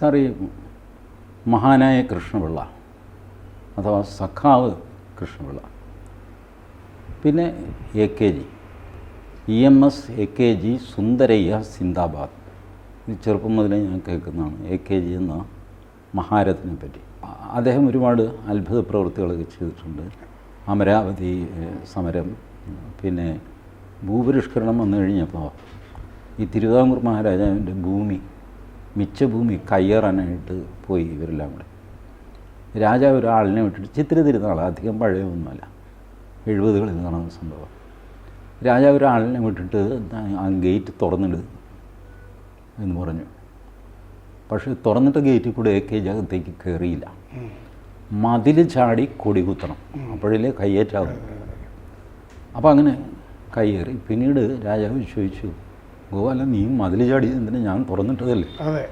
Sir മഹാനായ കൃഷ്ണപിള്ള അഥവാ സഖാവ് കൃഷ്ണപിള്ള. പിന്നെ A K G. E M S A K G Sundarayya സിന്ദാബാദ്. ഇത് ചെറുപ്പം മുതലേ ഞാൻ കേൾക്കുന്നതാണ്. എ കെ ജി എന്ന മഹാരഥനെ പറ്റി. അദ്ദേഹം ഒരുപാട് അത്ഭുത പ്രവൃത്തികളൊക്കെ ചെയ്തിട്ടുണ്ട്. അമരാവതി സമരം പിന്നെ ഭൂപരിഷ്കരണം വന്നു കഴിഞ്ഞപ്പോൾ ഈ തിരുവിതാംകൂർ മഹാരാജാവിന്റെ ഭൂമി മിച്ച ഭൂമി കയ്യേറാനായിട്ട് പോയി ഇവരെല്ലാം കൂടെ. രാജാവ് ഒരാളിനെ വിട്ടിട്ട് ചിത്ര തിരുനാൾ അധികം പഴയൊന്നുമല്ല. എഴുപതുകളിൽ നടന്ന സംഭവം. രാജാവ് ഒരാളിനെ വിട്ടിട്ട് ആ ഗേറ്റ് തുറന്നിട് എന്ന് പറഞ്ഞു. പക്ഷേ തുറന്നിട്ട ഗേറ്റിൽ കൂടെ എ കെ ജഗത്തേക്ക് കയറിയില്ല മതിൽ ചാടി കൊടി കുത്തണം. അപ്പോഴല്ലേ കയ്യേറ്റാവും അപ്പോൾ അങ്ങനെ കയ്യേറി. പിന്നീട് രാജാവ് ചോദിച്ചു ഗോപാല നീ മതിൽ ചാടി എന്തിനാ? ഞാൻ തുറന്നിട്ടതല്ലേ. അതെ.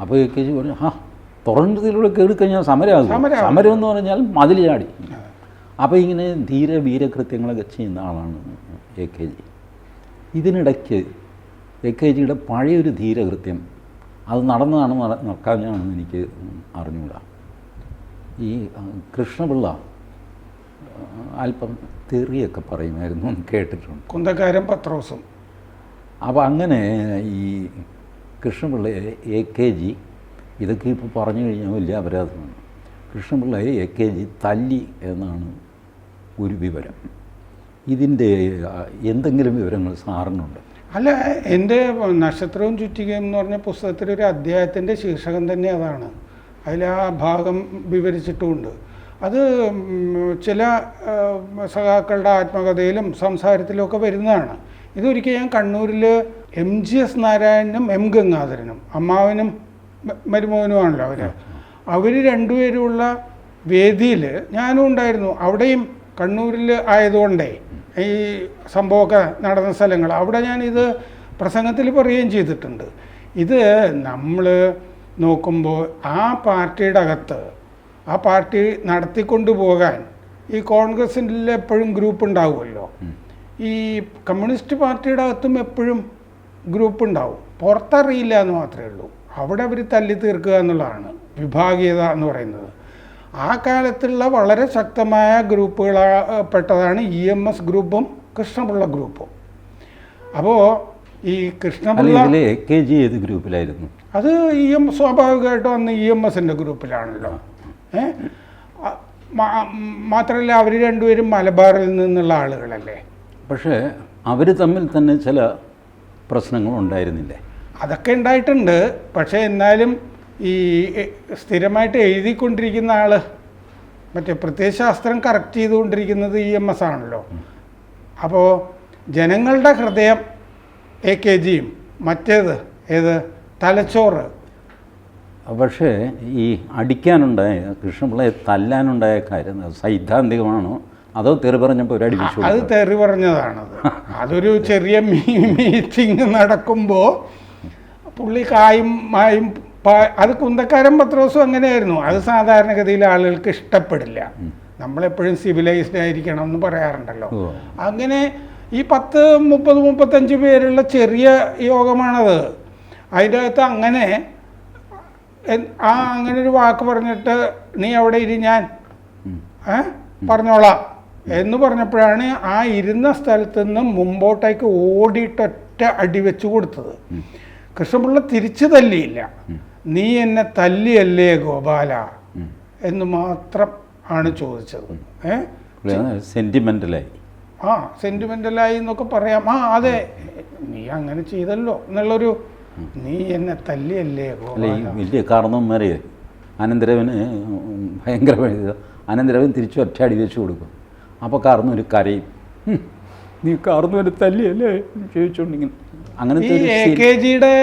അപ്പോൾ എ കെ ജി പറഞ്ഞു ആ തുറന്നതിലൂടെ കയറി കഴിഞ്ഞാൽ സമരമാകും. സമരം എന്ന് പറഞ്ഞാൽ മതിൽ ചാടി. അപ്പോൾ ഇങ്ങനെ ധീര വീരകൃത്യങ്ങളൊക്കെ ചെയ്യുന്ന ആളാണ് എ കെ ജി. ഇതിനിടയ്ക്ക് എ കെ ജിയുടെ പഴയൊരു ധീരകൃത്യം അത് നടന്നതാണ് നട- നടക്കാഞ്ഞാണെന്ന് എനിക്ക് അറിഞ്ഞുകൂടാ ഈ കൃഷ്ണപിള്ള അല്പം തെറിയൊക്കെ പറയുമായിരുന്നു കേട്ടിട്ടുണ്ട്. കുന്തക്കാരൻ പത്രോസും. അപ്പോൾ അങ്ങനെ ഈ കൃഷ്ണപിള്ളയെ എ കെ ജി ഇതൊക്കെ ഇപ്പോൾ പറഞ്ഞു കഴിഞ്ഞാൽ വലിയ അപരാധമാണ്. കൃഷ്ണപിള്ളയെ എ കെ ജി തല്ലി എന്നാണ് ഒരു വിവരം. ഇതിന്റെ എന്തെങ്കിലും വിവരങ്ങൾ സാറിനുണ്ട്? അല്ല എന്റെ നക്ഷത്രവും ചുറ്റികയും എന്ന് പറഞ്ഞ പുസ്തകത്തിലെ ഒരു അധ്യായത്തിന്റെ ശീർഷകം തന്നെ അതാണ്. അതിൽ ആ ഭാഗം വിവരിച്ചിട്ടുമുണ്ട്. അത് ചില സഖാക്കളുടെ ആത്മകഥയിലും സംസാരത്തിലും ഒക്കെ വരുന്നതാണ്. ഇതൊരിക്കൽ ഞാൻ കണ്ണൂരിൽ എം ജി എസ് നാരായണനും എം ഗംഗാധരനും അമ്മാവനും മരുമോനുമാണല്ലോ അവർ അവർ രണ്ടുപേരുമുള്ള വേദിയിൽ ഞാനും ഉണ്ടായിരുന്നു. അവിടെയും കണ്ണൂരിൽ ആയതുകൊണ്ടേ ഈ സംഭവമൊക്കെ നടന്ന സ്ഥലങ്ങൾ. അവിടെ ഞാനിത് പ്രസംഗത്തിൽ പറയുകയും ചെയ്തിട്ടുണ്ട്. ഇത് നമ്മൾ നോക്കുമ്പോൾ ആ പാർട്ടിയുടെ അകത്ത് ആ പാർട്ടി നടത്തിക്കൊണ്ടു പോകാൻ ഈ കോൺഗ്രസിൽ എപ്പോഴും ഗ്രൂപ്പ് ഉണ്ടാവുമല്ലോ. ഈ കമ്മ്യൂണിസ്റ്റ് പാർട്ടിയുടെ അകത്തും എപ്പോഴും ഗ്രൂപ്പ് ഉണ്ടാവും പുറത്തറിയില്ല എന്ന് മാത്രമേ ഉള്ളൂ. അവിടെ അവർ തല്ലി തീർക്കുക എന്നുള്ളതാണ് വിഭാഗീയത എന്ന് പറയുന്നത്. ആ കാലത്തുള്ള വളരെ ശക്തമായ ഗ്രൂപ്പുകൾ പെട്ടതാണ് ഇ എം എസ് ഗ്രൂപ്പും കൃഷ്ണപിള്ള ഗ്രൂപ്പും. അപ്പോൾ ഈ കൃഷ്ണപിള്ള കെ ജി ഏത് ഗ്രൂപ്പിലായിരുന്നു? അത് ഇ എം സ്വാഭാവികമായിട്ടും അന്ന് ഇ എം എസിന്റെ ഗ്രൂപ്പിലാണല്ലോ. ഏ? അ- മാത്രമല്ല അവർ രണ്ടുപേരും മലബാറിൽ നിന്നുള്ള ആളുകളല്ലേ? പക്ഷേ അവർ തമ്മിൽ തന്നെ ചില പ്രശ്നങ്ങൾ ഉണ്ടായിരുന്നില്ലേ? അതൊക്കെ ഉണ്ടായിട്ടുണ്ട്. പക്ഷേ എന്നാലും ഈ സ്ഥിരമായിട്ട് എഴുതിക്കൊണ്ടിരിക്കുന്ന ആൾ മറ്റേ പ്രത്യയശാസ്ത്രം കറക്റ്റ് ചെയ്തുകൊണ്ടിരിക്കുന്നത് ഇ എം എസ് ആണല്ലോ. അപ്പോൾ ജനങ്ങളുടെ ഹൃദയം എ കെ ജിയും മറ്റേത് ഏത്? തലച്ചോറ്. പക്ഷേ ഈ അടിക്കാനുണ്ടായ കൃഷ്ണപിള്ളയെ തല്ലാനുണ്ടായ കാര്യം സൈദ്ധാന്തികമാണോ? അതോ തെറി പറഞ്ഞപ്പോൾ ഒരു അടി വെച്ചു അത്? തെറി പറഞ്ഞതാണത്. അതൊരു ചെറിയ മീറ്റിംഗ് നടക്കുമ്പോൾ പുള്ളി കായും മായും അത് കുന്തക്കാരൻ പത്രോസും അങ്ങനെയായിരുന്നു. അത് സാധാരണഗതിയിൽ ആളുകൾക്ക് ഇഷ്ടപ്പെടില്ല. നമ്മളെപ്പോഴും സിവിലൈസ്ഡ് ആയിരിക്കണം എന്ന് പറയാറുണ്ടല്ലോ. അങ്ങനെ ഈ പത്ത് മുപ്പത് മുപ്പത്തഞ്ച് പേരുള്ള ചെറിയ യോഗമാണത്. അതിന്റെ അകത്ത് അങ്ങനെ ആ അങ്ങനെ ഒരു വാക്ക് പറഞ്ഞിട്ട് നീ അവിടെ ഇരി ഞാൻ. ഏ? പറഞ്ഞോളാം. എന്ന് പറഞ്ഞപ്പോഴാണ് ആ ഇരുന്ന സ്ഥലത്ത് നിന്ന് മുമ്പോട്ടേക്ക് ഓടിയിട്ടൊറ്റ അടി വെച്ചു കൊടുത്തത്. കൃഷ്ണപിള്ള തിരിച്ചു തല്ലിയില്ല. നീ എന്നെ തല്ലിയല്ലേ ഗോപാല? എന്ന് മാത്രം ആണ് ചോദിച്ചത്. സെന്റിമെന്റലായി ആ സെന്റിമെന്റലായി എന്നൊക്കെ പറയാം. ആ അതെ. നീ അങ്ങനെ ചെയ്തല്ലോ എന്നുള്ളൊരു നീ എന്നെ തല്ലിയല്ലേ വലിയ കാരണവന്മാരെ അനന്തരവന് ഭയങ്കരമായി അനന്തരവൻ തിരിച്ചു ഒറ്റ അടി വെച്ച് കൊടുക്കും. അപ്പോൾ കാർന്നൊരു കരയും. നീ നീ ഒരു തല്ലിയല്ലേ? ചോദിച്ചോണ്ടിങ്ങനെ. അങ്ങനത്തെ ഈ ഒരു എ കെ ജിയുടെ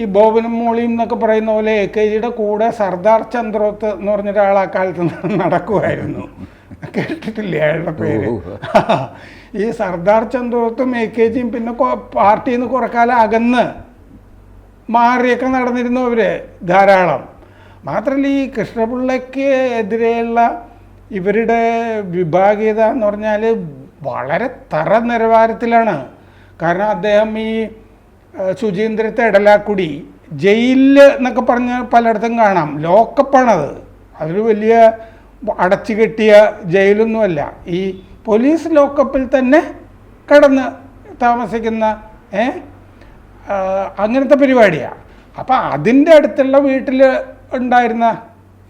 ഈ ബോബനും മോളിയും എന്നൊക്കെ പറയുന്ന പോലെ എ കെ ജിയുടെ കൂടെ സർദാർ ചന്ദ്രോത്ത് എന്ന് പറഞ്ഞ ഒരാൾ ആ കാലത്ത് നടക്കുമായിരുന്നു. കേട്ടിട്ടില്ലേ അയാളുടെ പേര്? ഈ സർദാർ ചന്ദ്രോത്തും എ കെ ജിയും പിന്നെ പാർട്ടിയിൽ നിന്ന് കുറെ കാലം അകന്ന് മാറിയൊക്കെ നടന്നിരുന്നു അവർ ധാരാളം. മാത്രമല്ല ഈ കൃഷ്ണപിള്ളയ്ക്ക് എതിരെയുള്ള ഇവരുടെ വിഭാഗീയത എന്ന് പറഞ്ഞാൽ വളരെ തറ നിലവാരത്തിലാണ് കാരണം അദ്ദേഹം ഈ ശുചീന്ദ്രത്തെ ഇടലാക്കുടി ജയിലിൽ എന്നൊക്കെ പറഞ്ഞ് പലയിടത്തും കാണാം. ലോക്കപ്പാണത്. അതൊരു വലിയ അടച്ചു കെട്ടിയ ജയിലൊന്നുമല്ല. ഈ പോലീസ് ലോക്കപ്പിൽ തന്നെ കിടന്ന് താമസിക്കുന്ന ഏ അങ്ങനത്തെ പരിപാടിയാണ് അപ്പം അതിന്റെ അടുത്തുള്ള വീട്ടിൽ ഉണ്ടായിരുന്ന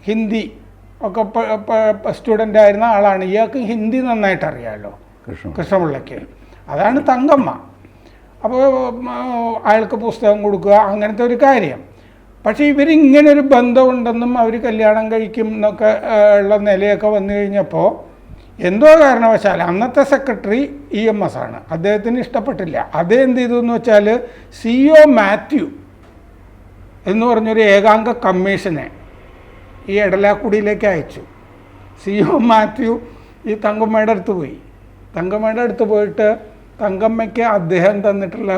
ഹിന്ദി ഒക്കെ സ്റ്റുഡന്റ് ആയിരുന്ന ആളാണ്. ഇയാൾക്ക് ഹിന്ദി നന്നായിട്ട് അറിയാമല്ലോ കൃഷ്ണ കൃഷ്ണപിള്ളയ്ക്ക് അതാണ് തങ്കമ്മ. അപ്പോൾ അയാൾക്ക് പുസ്തകം കൊടുക്കുക അങ്ങനത്തെ ഒരു കാര്യം. പക്ഷേ ഇവരിങ്ങനെ ഒരു ബന്ധമുണ്ടെന്നും അവർ കല്യാണം കഴിക്കും എന്നൊക്കെ ഉള്ള നിലയൊക്കെ വന്നു കഴിഞ്ഞപ്പോൾ എന്തോ കാരണവശാൽ അന്നത്തെ സെക്രട്ടറി ഇ എം എസ് ആണ്. അദ്ദേഹത്തിന് ഇഷ്ടപ്പെട്ടില്ല. അതെന്ത് ചെയ്തു എന്ന് വെച്ചാൽ സി ഒ മാത്യു എന്ന് പറഞ്ഞൊരു ഏകാംഗ കമ്മീഷനെ ഈ എടലാക്കുടിയിലേക്ക് അയച്ചു. സി ഒ മാത്യു ഈ തങ്കമ്മയുടെ അടുത്ത് പോയി. തങ്കമ്മയുടെ അടുത്ത് പോയിട്ട് തങ്കമ്മയ്ക്ക് അദ്ദേഹം തന്നിട്ടുള്ള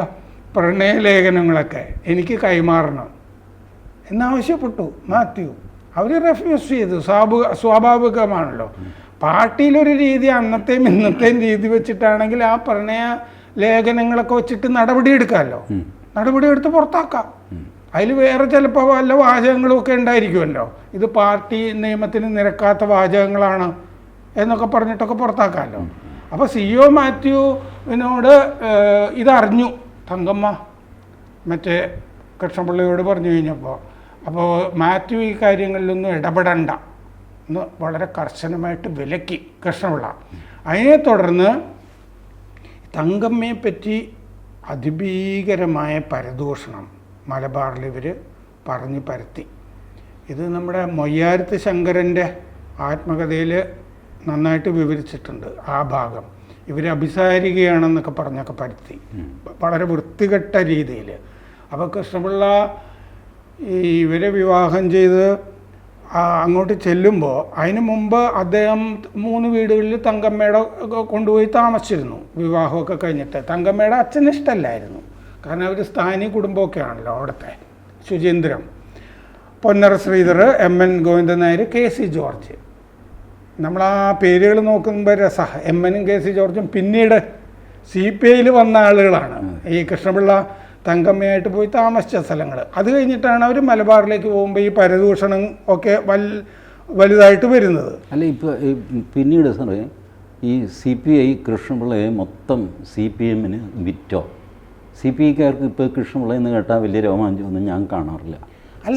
പ്രണയലേഖനങ്ങളൊക്കെ എനിക്ക് കൈമാറണം എന്നാവശ്യപ്പെട്ടു മാത്യു. അവർ റെഫ്യൂസ് ചെയ്തു. സ്വാഭാവിക സ്വാഭാവികമാണല്ലോ. പാർട്ടിയിലൊരു രീതി അന്നത്തെയും ഇന്നത്തെയും രീതി വെച്ചിട്ടാണെങ്കിൽ ആ പ്രണയ ലേഖനങ്ങളൊക്കെ വെച്ചിട്ട് നടപടിയെടുക്കാമല്ലോ. നടപടിയെടുത്ത് പുറത്താക്കാം. അതിൽ വേറെ ചിലപ്പോൾ വല്ല വാചകങ്ങളും ഒക്കെ ഉണ്ടായിരിക്കുമല്ലോ. ഇത് പാർട്ടി നിയമത്തിന് നിരക്കാത്ത വാചകങ്ങളാണ് എന്നൊക്കെ പറഞ്ഞിട്ടൊക്കെ പുറത്താക്കാമല്ലോ. അപ്പോൾ സി ഒ മാത്യുവിനോട് ഏഹ്, ഇതറിഞ്ഞു. തങ്കമ്മ മറ്റേ കൃഷ്ണപിള്ളയോട് പറഞ്ഞു കഴിഞ്ഞപ്പോൾ അപ്പോൾ മാത്യു ഈ കാര്യങ്ങളിലൊന്നും ഇടപെടണ്ട. എന്ന് വളരെ കർശനമായിട്ട് വിലക്കി കൃഷ്ണപിള്ള. അതിനെ തുടർന്ന് തങ്കമ്മയെ പറ്റി അതിഭീകരമായ പരദൂഷണം മലബാറിൽ ഇവർ പറഞ്ഞു പരത്തി. ഇത് നമ്മുടെ മൊയ്യാരത്ത് ശങ്കരന്റെ ആത്മകഥയിൽ നന്നായിട്ട് വിവരിച്ചിട്ടുണ്ട് ആ ഭാഗം. ഇവർ അഭിസാരികയാണെന്നൊക്കെ പറഞ്ഞൊക്കെ പരത്തി. വളരെ വൃത്തികെട്ട രീതിയിൽ അപ്പോൾ കൃഷ്ണപിള്ള ഈ ഇവരെ വിവാഹം ചെയ്ത് അങ്ങോട്ട് ചെല്ലുമ്പോൾ അതിന് മുമ്പ് അദ്ദേഹം മൂന്ന് വീടുകളിൽ തങ്കമ്മയുടെ കൊണ്ടുപോയി താമസിച്ചിരുന്നു. വിവാഹമൊക്കെ കഴിഞ്ഞിട്ട് തങ്കമ്മയുടെ അച്ഛന് ഇഷ്ടമല്ലായിരുന്നു കാരണം അവർ സ്ഥാനി കുടുംബമൊക്കെ ആണല്ലോ അവിടുത്തെ. Suchindram. Ponnara Sreedhar M N Govindan Nair K C George. നമ്മൾ ആ പേരുകൾ നോക്കുമ്പോൾ രസ. എം എനും കെ സി ജോർജും പിന്നീട് സി പി ഐയിൽ വന്ന ആളുകളാണ്. ഈ കൃഷ്ണപിള്ള തങ്കമ്മയായിട്ട് പോയി താമസിച്ച സ്ഥലങ്ങൾ അത് കഴിഞ്ഞിട്ടാണ് അവർ മലബാറിലേക്ക് പോകുമ്പോൾ ഈ പരദൂഷണം ഒക്കെ വൽ വലുതായിട്ട് വരുന്നത്. അല്ല ഇപ്പോൾ പിന്നീട് സാറേ ഈ സി പി ഐ കൃഷ്ണപിള്ളയെ മൊത്തം സി പി എമ്മിന് വിറ്റോ? സി പി ഐക്കാർക്ക് ഇപ്പോൾ കൃഷ്ണപിള്ള എന്ന് കേട്ടാൽ വലിയ രോമാഞ്ചമൊന്നും ഞാൻ കാണാറില്ല.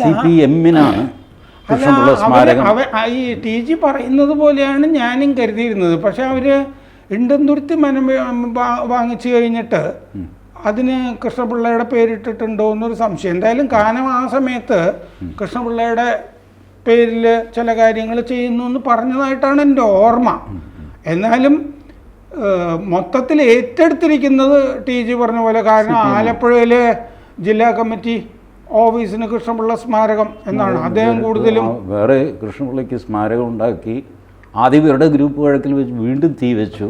സി പി എമ്മിനാണ് കൃഷ്ണപിള്ള സ്മാരകം. ഈ ടി ജി പറയുന്നത് പോലെയാണ് ഞാനും കരുതിയിരുന്നത്. പക്ഷെ അവർ ഇണ്ടന്തുരുത്തി മനം വാങ്ങിച്ചു കഴിഞ്ഞിട്ട് അതിന് കൃഷ്ണപിള്ളയുടെ പേരിട്ടിട്ടുണ്ടോ എന്നൊരു സംശയം. എന്തായാലും കാനം ആ സമയത്ത് കൃഷ്ണപിള്ളയുടെ പേരിൽ ചില കാര്യങ്ങൾ ചെയ്യുന്നു എന്ന് പറഞ്ഞതായിട്ടാണ് എന്റെ ഓർമ്മ. എന്നാലും മൊത്തത്തിൽ ഏറ്റെടുത്തിരിക്കുന്നത് ടി ജി പറഞ്ഞ പോലെ കാരണം ആലപ്പുഴയിലെ ജില്ലാ കമ്മിറ്റി ഓഫീസിന് കൃഷ്ണപിള്ള സ്മാരകം എന്നാണ്. അദ്ദേഹം കൂടുതലും വേറെ കൃഷ്ണപിള്ളയ്ക്ക് സ്മാരകം ഉണ്ടാക്കി ആദ്യം ഇവരുടെ ഗ്രൂപ്പ് വഴക്കിൽ വെച്ച് വീണ്ടും തീ വെച്ചു.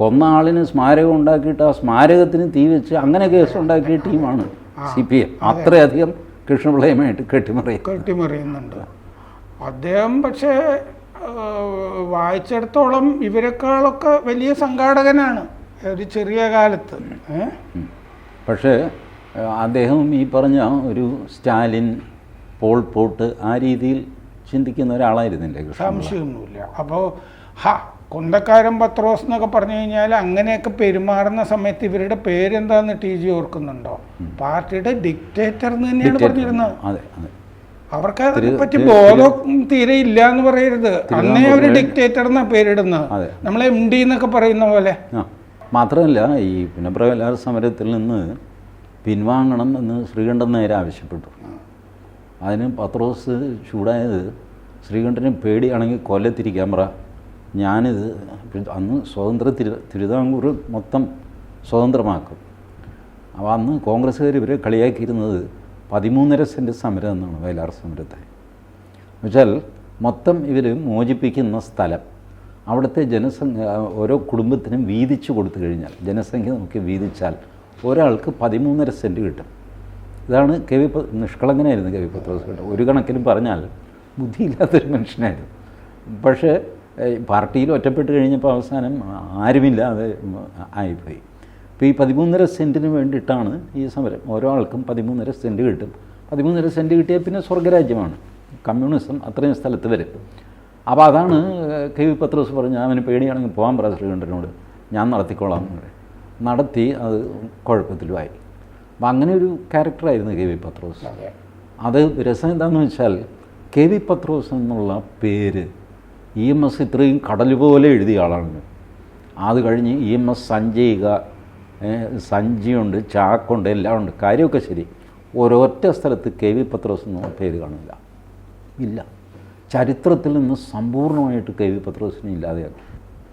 കൊന്ന ആളിന് സ്മാരകം ഉണ്ടാക്കിയിട്ട് ആ സ്മാരകത്തിന് തീ വെച്ച് അങ്ങനെ കേസ് ഉണ്ടാക്കിയ ടീമാണ് സി പി എം. അത്രയധികം കൃഷ്ണപിള്ളയുമായിട്ട് കെട്ടിമറിയും കെട്ടിമറിയുന്നുണ്ട്. അദ്ദേഹം പക്ഷേ വായിച്ചിടത്തോളം ഇവരെക്കാളൊക്കെ വലിയ സംഘാടകനാണ്. ഒരു ചെറിയ കാലത്ത്. പക്ഷേ അദ്ദേഹം ഈ പറഞ്ഞ ഒരു സ്റ്റാലിൻ പോൾ പോട്ട് ആ രീതിയിൽ ചിന്തിക്കുന്ന ഒരാളായിരുന്നില്ലേ സംശയമൊന്നുമില്ല. അപ്പോൾ ഹ കുന്തക്കാരൻ പത്രോസ് എന്നൊക്കെ പറഞ്ഞു കഴിഞ്ഞാൽ അങ്ങനെയൊക്കെ പെരുമാറുന്ന സമയത്ത് ഇവരുടെ പേരെന്താന്ന് ടി ജി ഓർക്കുന്നുണ്ടോ? പാർട്ടിയുടെ ഡിക്റ്റേറ്റർ എന്ന് തന്നെയാണ് പറഞ്ഞിരുന്നത്. അതെ അതെ. അവർക്ക് അതിനെ പറ്റി തിരു- ബോധം തീരെ ഇല്ല എന്ന് പറയരുത്. അന്നേ അവർ തിരുവിതാംകൂറിലെ- ഡിക്റ്റേറ്റർ എന്നാ പേരിടുന്നത്. നമ്മളെ എം ഡി എന്നൊക്കെ പറയുന്ന പോലെ. മാത്രമല്ല ഈ പുനഃപ്രകലാർ സമരത്തിൽ നിന്ന് പിൻവാങ്ങണം എന്ന് ശ്രീകണ്ഠൻ നേരെ ആവശ്യപ്പെട്ടു. അതിന് പത്രോസ് ചൂടായത് ശ്രീകണ്ഠന് പേടിയാണെങ്കിൽ കൊല്ലത്തിരിക്കാൻ പറ. ഞാനിത് അന്ന് സ്വതന്ത്ര തിരു തിരുവിതാംകൂർ മൊത്തം സ്വതന്ത്രമാക്കും. അപ്പോൾ അന്ന് കോൺഗ്രസ്സുകാർ ഇവരെ കളിയാക്കിയിരുന്നത് പതിമൂന്നര സെന്റ് സമരം എന്നാണ് വയലാർ സമരത്തെ. എന്നുവെച്ചാൽ മൊത്തം ഇവർ മോചിപ്പിക്കുന്ന സ്ഥലം. അവിടുത്തെ ജനസംഖ്യ ഓരോ കുടുംബത്തിനും വീതിച്ചു കൊടുത്തു കഴിഞ്ഞാൽ ജനസംഖ്യ നമുക്ക് വീതിച്ചാൽ ഒരാൾക്ക് പതിമൂന്നര സെന്റ് കിട്ടും. ഇതാണ് കെ വി നിഷ്കളങ്കനായിരുന്നു കെ വി ഒരു കണക്കിന് പറഞ്ഞാൽ ബുദ്ധിയില്ലാത്തൊരു മനുഷ്യനായിരുന്നു. പക്ഷേ പാർട്ടിയിൽ ഒറ്റപ്പെട്ട് കഴിഞ്ഞപ്പോൾ അവസാനം ആരുമില്ലാതെ ആയിപ്പോയി. ഇപ്പോൾ ഈ പതിമൂന്നര സെന്റിന് വേണ്ടിയിട്ടാണ് ഈ സമരം. ഓരോ ആൾക്കും പതിമൂന്നര സെന്റ് കിട്ടും. പതിമൂന്നര സെന്റ് കിട്ടിയാൽ പിന്നെ സ്വർഗരാജ്യമാണ്. കമ്മ്യൂണിസം അത്രയും സ്ഥലത്ത് വരും. അപ്പോൾ അതാണ് കെ വി പത്രോസ് പറഞ്ഞ അവന് പേടിയാണെങ്കിൽ പോകാൻ പറ ശ്രീകണ്ഠനോട് ഞാൻ നടത്തിക്കോളാം നടത്തി അത് കുഴപ്പത്തിലുമായി. അപ്പം അങ്ങനെ ഒരു ക്യാരക്ടറായിരുന്നു കെ വി പത്രോസ്. അത്. രസം എന്താണെന്ന് വെച്ചാൽ കെ വി പത്രോസ് എന്നുള്ള പേര് ഇ എം എസ് ഇത്രയും കടൽ പോലെ എഴുതിയ ആളാണ്. അത് കഴിഞ്ഞ് ഇ എം എസ് സഞ്ചയിക ഏ, സഞ്ചിയുണ്ട് ചാക്കുണ്ട് എല്ലാം ഉണ്ട് കാര്യമൊക്കെ ശരി. ഒരൊറ്റ സ്ഥലത്ത് കെ വി പത്രോസ് എന്ന പേര് കാണില്ല. ഇല്ല. ചരിത്രത്തിൽ നിന്ന് സമ്പൂർണമായിട്ട് കെ വി പത്രോസിനെ ഇല്ലാതെയാക്കി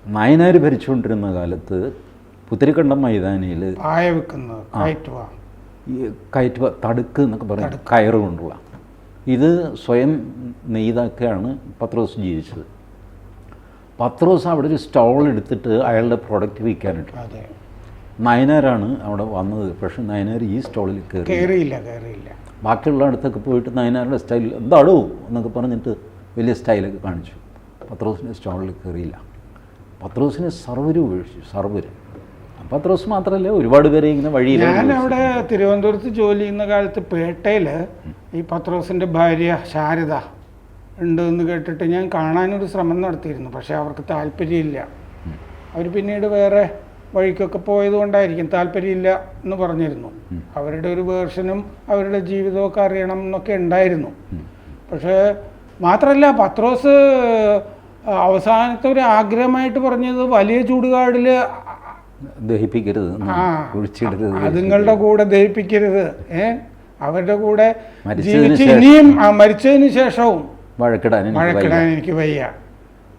നയനാർ ഭരിച്ചുകൊണ്ടിരുന്ന കാലത്ത് പുത്തിരിക്കണ്ടം മൈതാനിയിൽ കയറ്റുവ. തടുക്ക് എന്നൊക്കെ പറയും. കയറ് കൊണ്ടുള്ള. ഇത് സ്വയം നെയ്തൊക്കെയാണ് പത്രോസ് ജീവിച്ചത്. പത്രോസ് അവിടെ ഒരു സ്റ്റോൾ എടുത്തിട്ട് അയാളുടെ പ്രോഡക്റ്റ് വിൽക്കാനിട്ടു നയനാരാണ് അവിടെ വന്നത്. പക്ഷെ നയനാർ ഈ സ്റ്റോളിൽ കയറി കയറിയില്ല കയറിയില്ല. ബാക്കിയുള്ള അടുത്തൊക്കെ പോയിട്ട് നയനാരുടെ സ്റ്റൈൽ എന്താടോ എന്നൊക്കെ പറഞ്ഞിട്ട് വലിയ സ്റ്റൈലൊക്കെ കാണിച്ചു. പത്രോസിന്റെ സ്റ്റോളിൽ കയറിയില്ല. പത്രോസിനെ സർവരും ഉപേക്ഷിച്ചു സർവരും പത്രോസ് മാത്രമല്ല ഒരുപാട് പേരെ ഇങ്ങനെ വഴിയിൽ ഞാൻ അവിടെ തിരുവനന്തപുരത്ത് ജോലി ചെയ്യുന്ന കാലത്ത് പേട്ടയിൽ ഈ പത്രോസിന്റെ ഭാര്യ ശാരദ ഉണ്ട് എന്ന് കേട്ടിട്ട് ഞാൻ കാണാനൊരു ശ്രമം നടത്തിയിരുന്നു. പക്ഷേ അവർക്ക് താല്പര്യമില്ല. അവർ പിന്നീട് വേറെ വഴിക്കൊക്കെ പോയത് കൊണ്ടായിരിക്കും താല്പര്യമില്ല എന്ന് പറഞ്ഞിരുന്നു. അവരുടെ ഒരു വേർഷനും അവരുടെ ജീവിതമൊക്കെ അറിയണം എന്നൊക്കെ ഉണ്ടായിരുന്നു. പക്ഷേ മാത്രമല്ല പത്രോസ് അവസാനത്തെ ഒരു ആഗ്രഹമായിട്ട് പറഞ്ഞത് വലിയ ചൂടുകാടിൽ ദഹിപ്പിക്കരുത് കുഴിച്ചിടരുത് അതുങ്ങളുടെ കൂടെ ദഹിപ്പിക്കരുത്. ഏ? അവരുടെ കൂടെ ജീവിച്ച് ഇനിയും മരിച്ചതിന് ശേഷവും വഴക്കിടാൻ എനിക്ക് വയ്യ. വഴക്കിടാൻ എനിക്ക് വയ്യ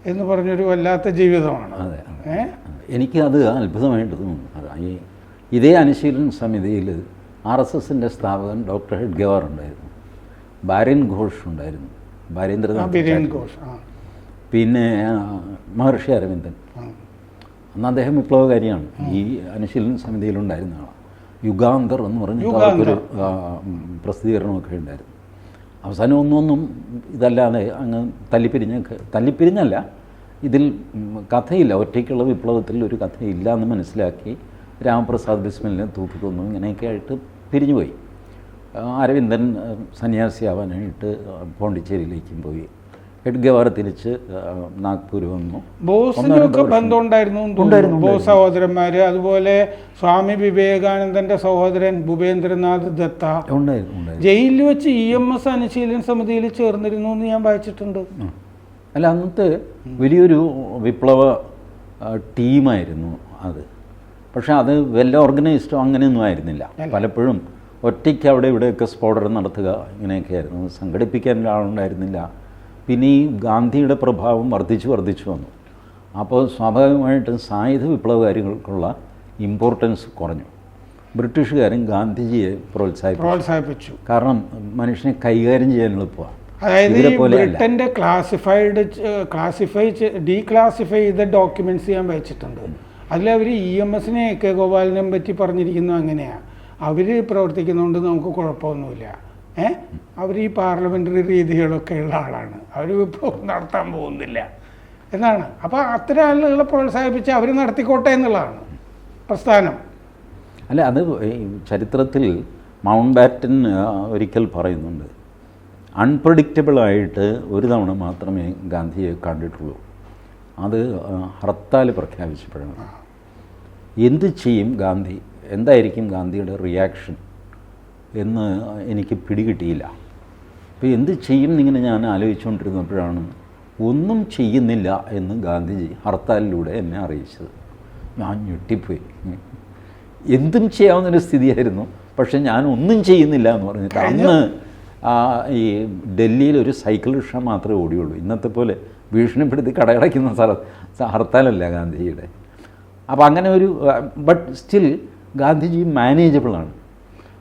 എന്ന് പറഞ്ഞൊരു വല്ലാത്ത ജീവിതമാണ്. അതെ. ഏ എനിക്ക് അത് അത്ഭുതമായിട്ട് തോന്നുന്നു ഈ ഇതേ അനുശീലന സമിതിയിൽ ആർ എസ് എസിന്റെ സ്ഥാപകൻ ഡോക്ടർ ഹെഡ്ഗവാർ ഉണ്ടായിരുന്നു. ബാര്യൻ ഘോഷ് ഉണ്ടായിരുന്നു. ബാരീന്ദ്രനാഥ് ഘോഷ് പിന്നെ മഹർഷി അരവിന്ദൻ. അന്ന് അദ്ദേഹം വിപ്ലവകാരിയാണ്. ഈ അനുശീലന സമിതിയിലുണ്ടായിരുന്ന ആളാണ് യുഗാന്തർ എന്ന് പറഞ്ഞിട്ട് ഒരു അവർക്കൊരു പ്രസിദ്ധീകരണമൊക്കെ ഉണ്ടായിരുന്നു. അവസാനം ഒന്നൊന്നും ഇതല്ലാതെ അങ്ങ് തല്ലിപ്പിരിഞ്ഞ് തല്ലിപ്പിരിഞ്ഞല്ല ഇതിൽ കഥയില്ല ഒറ്റയ്ക്കുള്ള വിപ്ലവത്തിൽ ഒരു കഥയില്ല എന്ന് മനസ്സിലാക്കി രാമപ്രസാദ് ബിസ്മിലിനെ തൂക്കിക്കൊന്നു ഇങ്ങനെയൊക്കെ ആയിട്ട് പിരിഞ്ഞുപോയി. അരവിന്ദൻ സന്യാസിയാവാനായിട്ട് പോണ്ടിച്ചേരിയിലേക്കും പോയി. എഡ്ഗവാർ തിരിച്ച് നാഗ്പൂർ വന്നു. ബോസിനൊക്കെ ബന്ധം ഉണ്ടായിരുന്നു എന്ന് തോന്നുന്നു. ഉണ്ടായിരുന്നു, ബോസ് സഹോദരന്മാര് അതുപോലെ സ്വാമി വിവേകാനന്ദന്റെ സഹോദരൻ ഭൂപേന്ദ്രനാഥ് ദത്ത. ജയിലിൽ വെച്ച് ഇ എം എസ് അനുശീലന സമിതിയിൽ ചേർന്നിരുന്നു എന്ന് ഞാൻ വായിച്ചിട്ടുണ്ട്. അല്ല അന്നത്തെ വലിയൊരു വിപ്ലവ ടീമായിരുന്നു അത്. പക്ഷെ അത് വെൽ ഓർഗനൈസ്ഡോ അങ്ങനെയൊന്നും ആയിരുന്നില്ല. പലപ്പോഴും ഒറ്റയ്ക്ക് അവിടെ ഇവിടെയൊക്കെ സ്ഫോടനം നടത്തുക ഇങ്ങനെയൊക്കെ ആയിരുന്നു സംഘടിപ്പിക്കാൻ ആളുണ്ടായിരുന്നില്ല പിന്നെ ഈ ഗാന്ധിയുടെ പ്രഭാവം വർദ്ധിച്ചു വർദ്ധിച്ചു വന്നു. അപ്പോൾ സ്വാഭാവികമായിട്ടും സായുധ വിപ്ലവകാരികൾക്കുള്ള ഇമ്പോർട്ടൻസ് കുറഞ്ഞു. ബ്രിട്ടീഷുകാരും ഗാന്ധിജിയെ പ്രോത്സാഹിപ്പിച്ചു. പ്രോത്സാഹിപ്പിച്ചു. കാരണം മനുഷ്യനെ കൈകാര്യം ചെയ്യാൻ എളുപ്പമാണ് അതായത് ഈ ബ്രിട്ടന്റെ ക്ലാസിഫൈഡ് ക്ലാസിഫൈ ഡീക്ലാസിഫൈ ചെയ്ത ഡോക്യുമെന്റ്സ് ഞാൻ വെച്ചിട്ടുണ്ട്. അതിൽ അവർ ഇ എം എസിനെ എ കെ ഗോപാലിനെ പറ്റി പറഞ്ഞിരിക്കുന്നത് അങ്ങനെയാണ് അവർ പ്രവർത്തിക്കുന്നതുകൊണ്ട് നമുക്ക് കുഴപ്പമൊന്നുമില്ല. ഏ? അവർ ഈ പാർലമെന്ററി രീതികളൊക്കെ ഉള്ള ആളാണ്. അവർ വിപ്ലവം നടത്താൻ പോകുന്നില്ല. എന്നാണ്? അപ്പോൾ അത്തരം ആളുകളെ പ്രോത്സാഹിപ്പിച്ച് അവർ നടത്തിക്കോട്ടെ എന്നുള്ളതാണ് പ്രസ്ഥാനം. അല്ല അത് ചരിത്രത്തിൽ മൗണ്ട് ബാറ്റൻ ഒരിക്കൽ പറയുന്നുണ്ട്. അൺപ്രഡിക്റ്റബിളായിട്ട് ഒരു തവണ മാത്രമേ ഗാന്ധിയെ കണ്ടിട്ടുള്ളൂ. അത് ഹർത്താൽ പ്രഖ്യാപിച്ചപ്പോഴാണ്. എന്ത് ചെയ്യും ഗാന്ധി? എന്തായിരിക്കും ഗാന്ധിയുടെ റിയാക്ഷൻ എന്ന് എനിക്ക് പിടികിട്ടിയില്ല. അപ്പോൾ എന്ത് ചെയ്യും എന്നിങ്ങനെ ഞാൻ ആലോചിച്ചുകൊണ്ടിരുന്നപ്പോഴാണ് ഒന്നും ചെയ്യുന്നില്ല എന്ന് ഗാന്ധിജി ഹർത്താലിലൂടെ എന്നെ അറിയിച്ചത്. ഞാൻ ഞെട്ടിപ്പോയി. എന്തും ചെയ്യാവുന്നൊരു സ്ഥിതിയായിരുന്നു. പക്ഷേ ഞാൻ ഒന്നും ചെയ്യുന്നില്ല എന്ന് പറഞ്ഞിട്ട് അന്ന് ഈ ഡൽഹിയിൽ ഒരു സൈക്കിൾ റിക്ഷ മാത്രമേ ഓടിയുള്ളൂ. ഇന്നത്തെ പോലെ ഭീഷണിപ്പെടുത്തി കടയടയ്ക്കുന്ന സ്ഥല ഹർത്താലല്ല ഗാന്ധിജിയുടെ. അപ്പോൾ അങ്ങനെ ഒരു ബട്ട് സ്റ്റിൽ ഗാന്ധിജി മാനേജബിളാണ്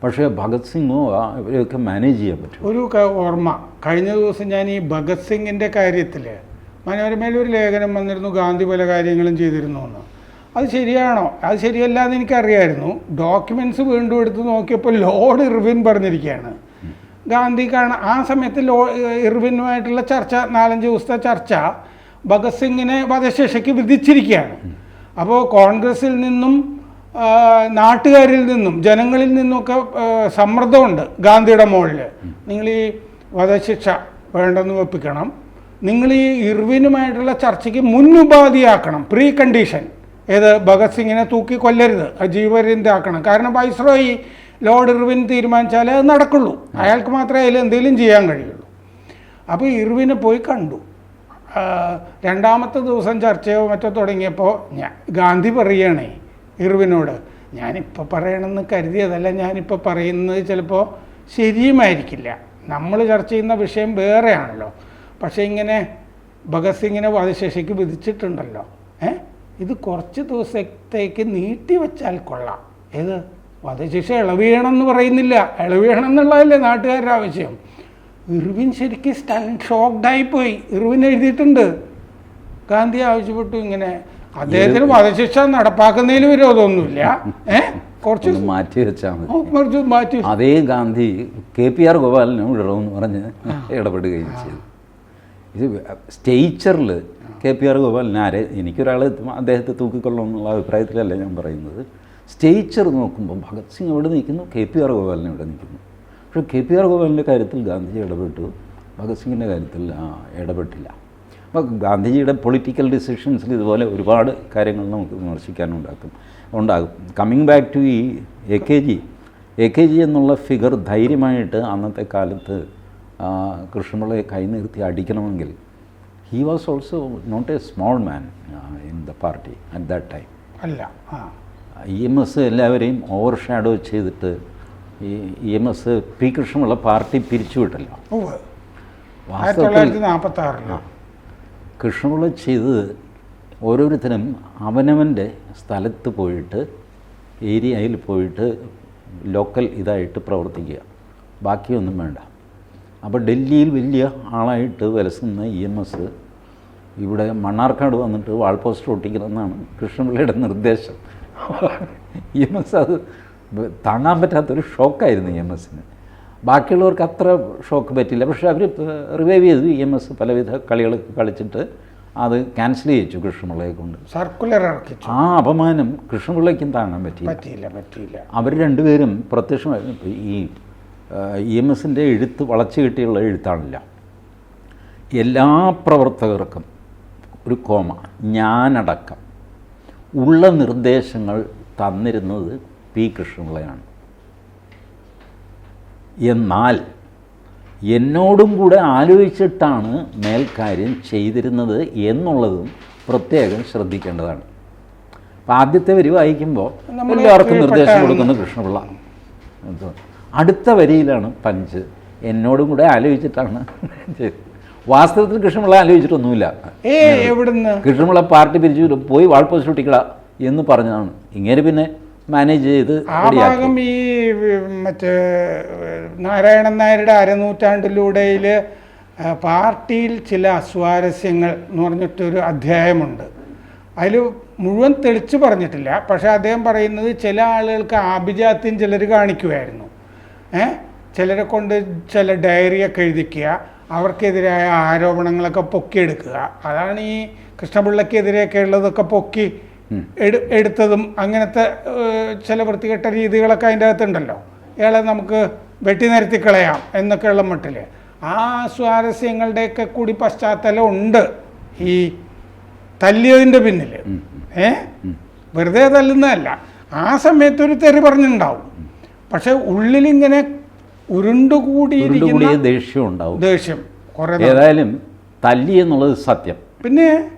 പക്ഷേ ഭഗത് സിംഗോ ആ, ഇവരെയൊക്കെ മാനേജ് ചെയ്യാൻ പറ്റും. ഒരു ഓർമ്മ. കഴിഞ്ഞ ദിവസം ഞാൻ ഈ ഭഗത് സിംഗിന്റെ കാര്യത്തിൽ മനോരമയിൽ ഒരു ലേഖനം വന്നിരുന്നു ഗാന്ധി പല കാര്യങ്ങളും ചെയ്തിരുന്നു എന്ന് അത് ശരിയാണോ? അത് ശരിയല്ല എന്ന് എനിക്കറിയായിരുന്നു. ഡോക്യുമെന്റ്സ് വീണ്ടും എടുത്ത് നോക്കിയപ്പോൾ ലോർഡ് ഇർവിൻ പറഞ്ഞിരിക്കുകയാണ്. ഗാന്ധി കാണാൻ ആ സമയത്ത് ലോ ഇർവിനുമായിട്ടുള്ള ചർച്ച നാലഞ്ച് ദിവസത്തെ ചർച്ച ഭഗത് സിംഗിനെ വധശിക്ഷയ്ക്ക് വിധിച്ചിരിക്കുകയാണ്. അപ്പോൾ കോൺഗ്രസിൽ നിന്നും നാട്ടുകാരിൽ നിന്നും ജനങ്ങളിൽ നിന്നൊക്കെ ആ, സമ്മർദ്ദമുണ്ട് ഗാന്ധിയുടെ മുകളിൽ നിങ്ങൾ ഈ വധശിക്ഷ വേണ്ടെന്ന് വെപ്പിക്കണം. നിങ്ങൾ ഈ ഇർവിനുമായിട്ടുള്ള ചർച്ചയ്ക്ക് മുന്നുപാധിയാക്കണം പ്രീ കണ്ടീഷൻ ഏത്? ഭഗത് സിംഗിനെ തൂക്കി കൊല്ലരുത് അത് ജീവപര്യന്തമാക്കണം കാരണം വൈസ്രോയി ലോർഡ് ഇർവിൻ തീരുമാനിച്ചാലേ അത് നടക്കുള്ളൂ. അയാൾക്ക് മാത്രമേ അതിൽ എന്തെങ്കിലും ചെയ്യാൻ കഴിയുള്ളൂ. അപ്പോൾ ഇർവിനെ പോയി കണ്ടു. രണ്ടാമത്തെ ദിവസം ചർച്ചയോ മറ്റോ തുടങ്ങിയപ്പോൾ ഞാൻ ഗാന്ധി പറയുകയാണേ ഇർവിനോട് ഞാനിപ്പോൾ പറയണമെന്ന് കരുതിയതല്ല ഞാനിപ്പോൾ പറയുന്നത് ചിലപ്പോൾ ശരിയുമായിരിക്കില്ല. നമ്മൾ ചർച്ച ചെയ്യുന്ന വിഷയം വേറെയാണല്ലോ. പക്ഷേ ഇങ്ങനെ ഭഗത് സിംഗിനെ വധശേഷിക്ക് വിധിച്ചിട്ടുണ്ടല്ലോ. ഏ? ഇത് കുറച്ച് ദിവസത്തേക്ക് നീട്ടി വെച്ചാൽ കൊള്ളാം. ഏത്? വധശിക്ഷ ഇളവ് എന്ന് പറയുന്നില്ല. ഇളവ് ചെയ്യണം എന്നുള്ളതല്ലേ നാട്ടുകാരുടെ ആവശ്യം. ഇർവിൻ ശരിക്കും സ്റ്റൺ ഷോക്ഡായിപ്പോയി ഇർവിൻ എഴുതിയിട്ടുണ്ട്. ഗാന്ധി ആവശ്യപ്പെട്ടു ഇങ്ങനെ. അദ്ദേഹത്തിന് വധശിക്ഷ നടപ്പാക്കുന്നതിൽ വിരോധമൊന്നുമില്ല. ഏ? കുറച്ച് മാറ്റി വെച്ചാൽ മതി. മാറ്റി അതേ ഗാന്ധി കെ പി ആർ ഗോപാലനും ഇടണമെന്ന് പറഞ്ഞ് ഇടപെടുകയും ചെയ്തു. ഇത് സ്റ്റേച്ചറിൽ കെ പി ആർ ഗോപാലൻ ആരെ എനിക്കൊരാൾ അദ്ദേഹത്തെ തൂക്കിക്കൊള്ളണം എന്നുള്ള അഭിപ്രായത്തിലല്ല ഞാൻ പറയുന്നത്. സ്റ്റേച്ചർ നോക്കുമ്പോൾ ഭഗത് സിംഗ് എവിടെ നിൽക്കുന്നു കെ പി ആർ ഗോപാലിനെ ഇവിടെ നിൽക്കുന്നു. പക്ഷേ കെ പി ആർ ഗോപാലിന്റെ കാര്യത്തിൽ ഗാന്ധിജി ഇടപെട്ടു. ഭഗത് സിംഗിന്റെ കാര്യത്തിൽ ഇടപെട്ടില്ല. അപ്പോൾ ഗാന്ധിജിയുടെ പൊളിറ്റിക്കൽ ഡിസിഷൻസിൽ ഇതുപോലെ ഒരുപാട് കാര്യങ്ങൾ നമുക്ക് വിമർശിക്കാനുണ്ടാക്കും ഉണ്ടാകും. കമ്മിങ് ബാക്ക് ടു ഈ A K G A K G എന്നുള്ള ഫിഗർ ധൈര്യമായിട്ട് അന്നത്തെ കാലത്ത് കൃഷ്ണപിള്ളയെ കൈനിർത്തി അടിക്കണമെങ്കിൽ he was also not a small man in the party at that time അല്ല ആ. ഇ എം എസ് എല്ലാവരെയും ഓവർ ഷാഡോ ചെയ്തിട്ട് ഈ E M S P കൃഷ്ണമുള്ള party പിരിച്ചുവിട്ടല്ലോ കൃഷ്ണമുള്ള ചെയ്ത് വാസ്തവത്തിൽ കൃഷ്ണപിള്ള ചെയ്തത് ഓരോരുത്തരും അവനവന്റെ സ്ഥലത്ത് പോയിട്ട് ഏരിയയിൽ പോയിട്ട് ലോക്കൽ ഇതായിട്ട് പ്രവർത്തിക്കുക. ബാക്കിയൊന്നും വേണ്ട. അപ്പോൾ ഡൽഹിയിൽ വലിയ ആളായിട്ട് വലസുന്ന ഇ എം എസ് ഇവിടെ മണ്ണാർക്കാട് വന്നിട്ട് വാൾ പോസ്റ്റ് ഒട്ടിക്കണമെന്നാണ് കൃഷ്ണപിള്ളയുടെ നിർദ്ദേശം. ഇ എം എസ് അത് താങ്ങാൻ പറ്റാത്തൊരു ഷോക്കായിരുന്നു ഇ എം എസിന്. ബാക്കിയുള്ളവർക്ക് അത്ര ഷോക്ക് പറ്റില്ല പക്ഷേ അവർ റിവൈവ് ചെയ്തു. ഇ എം എസ് പലവിധ കളികൾ കളിച്ചിട്ട് അത് ക്യാൻസൽ ചെയ്യിച്ചു കൃഷ്ണപിള്ളയെ കൊണ്ട്. സർക്കുലർ ഇറക്കി ആ അപമാനം കൃഷ്ണപിള്ളയ്ക്കും താങ്ങാൻ പറ്റില്ല പറ്റിയില്ല പറ്റിയില്ല. അവർ രണ്ടുപേരും പ്രത്യക്ഷമായി ഈ ഇ എം എസിന്റെ എഴുത്ത് വളച്ചു കിട്ടിയുള്ള എഴുത്താണില്ല. എല്ലാ പ്രവർത്തകർക്കും ഒരു കോമ ഞാനടക്കം. ഉള്ള നിർദ്ദേശങ്ങൾ തന്നിരുന്നത് പി കൃഷ്ണപിള്ളയാണ്. എന്നാൽ എന്നോടും കൂടെ ആലോചിച്ചിട്ടാണ് മേൽക്കാര്യം ചെയ്തിരുന്നത് എന്നുള്ളതും പ്രത്യേകം ശ്രദ്ധിക്കേണ്ടതാണ്. അപ്പം ആദ്യത്തെ വരി വായിക്കുമ്പോൾ എല്ലാവർക്കും നിർദ്ദേശം കൊടുക്കുന്നത് കൊടുക്കുന്ന കൃഷ്ണപിള്ള. അടുത്ത വരിയിലാണ് പഞ്ച്. എന്നോടും കൂടെ ആലോചിച്ചിട്ടാണ് ചെയ്തത്. വാസ്തവത്തിൽ കൃഷ്ണപിള്ള ആലോചിച്ചിട്ടൊന്നുമില്ല. കൃഷ്ണമിള എവിടുന്ന്? കൃഷ്ണപിള്ള പാർട്ടി പിരിച്ചു പോയി വാൾ പോസ്റ്റ് ഒട്ടിക്കട എന്ന് പറഞ്ഞതാണ്. ഇങ്ങനെ പിന്നെ മാനേജ് ചെയ്ത് ആ ഭാഗം ഈ മറ്റേ നാരായണൻ നായരുടെ അരനൂറ്റാണ്ടിലൂടെയിൽ പാർട്ടിയിൽ ചില അസ്വാരസ്യങ്ങൾ എന്ന് പറഞ്ഞിട്ടൊരു അധ്യായമുണ്ട്. അതിൽ മുഴുവൻ തെളിച്ചു പറഞ്ഞിട്ടില്ല. പക്ഷേ അദ്ദേഹം പറയുന്നത് ചില ആളുകൾക്ക് ആഭിജാത്യം ചിലർ കാണിക്കുമായിരുന്നു. ഏഹ് ചിലരെ കൊണ്ട് ചില ഡയറിയൊക്കെ എഴുതിക്കുക. അവർക്കെതിരായ ആരോപണങ്ങളൊക്കെ പൊക്കിയെടുക്കുക. അതാണ് ഈ കൃഷ്ണപിള്ളക്കെതിരെയൊക്കെ ഉള്ളതൊക്കെ പൊക്കി എടു എടുത്തതും അങ്ങനത്തെ ചില വൃത്തികെട്ട രീതികളൊക്കെ അതിന്റെ അകത്തുണ്ടല്ലോ. ഇയാളെ നമുക്ക് വെട്ടി നിരത്തി കളയാം എന്നൊക്കെയുള്ള മട്ടിൽ ആ സ്വാരസ്യങ്ങളുടെയൊക്കെ കൂടി പശ്ചാത്തലം ഉണ്ട് ഈ തല്ലിയതിന്റെ പിന്നിൽ ഏ? വെറുതെ തല്ലുന്നതല്ല. ആ സമയത്തൊരു തെറി പറഞ്ഞിട്ടുണ്ടാവും. പക്ഷെ ഉള്ളിലിങ്ങനെ ഉരുണ്ടുകൂടിയ ദേഷ്യം ഉണ്ടാവും. ദേഷ്യം. ഏതായാലും തല്ലി എന്നുള്ളത് സത്യം. പിന്നെ?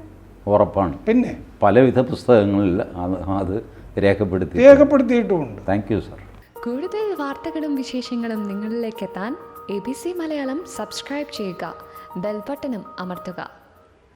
ഉറപ്പാണ്. പിന്നെ? പലവിധ പുസ്തകങ്ങളിൽ അത് അത് രേഖപ്പെടുത്തി രേഖപ്പെടുത്തിയിട്ടുമുണ്ട്. താങ്ക് യു സർ കൂടുതൽ വാർത്തകളും വിശേഷങ്ങളും നിങ്ങളിലേക്ക് എത്താൻ A B C Malayalam subscribe ചെയ്യുക. ബെൽബട്ടനും അമർത്തുക.